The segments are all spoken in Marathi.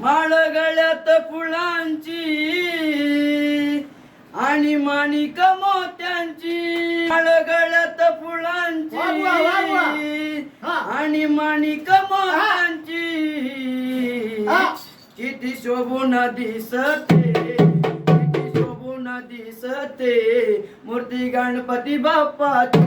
माळगळ्यात फुलांची आणि माणिक मोत्यांची. माळगळ्यात फुलांची आणि माणिक मोत्यांची. किती शोभून दिसते किती शोभून दिसते मूर्ती गणपती बाप्पाचे.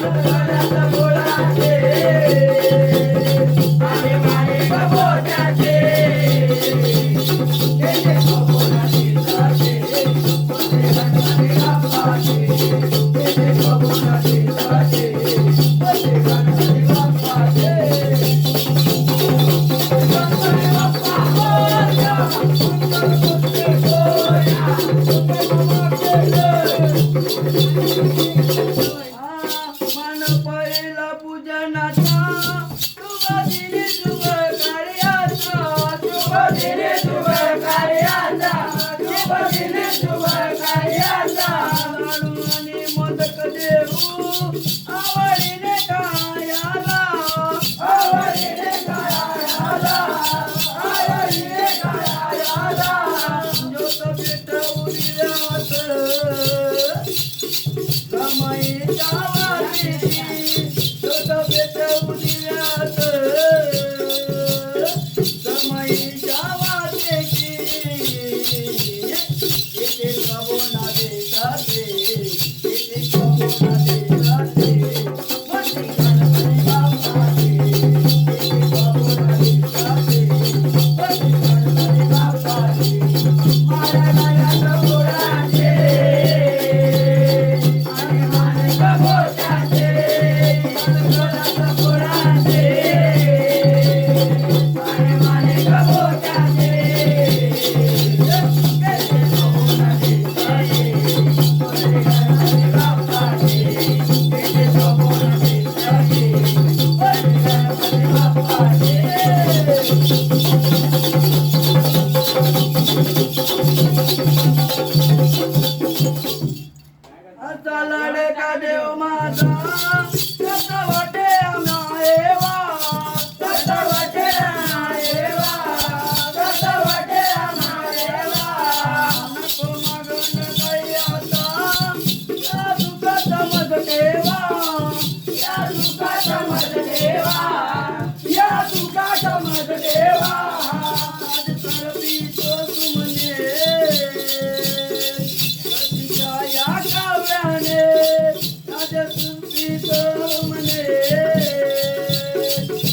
Thank you. Yeah.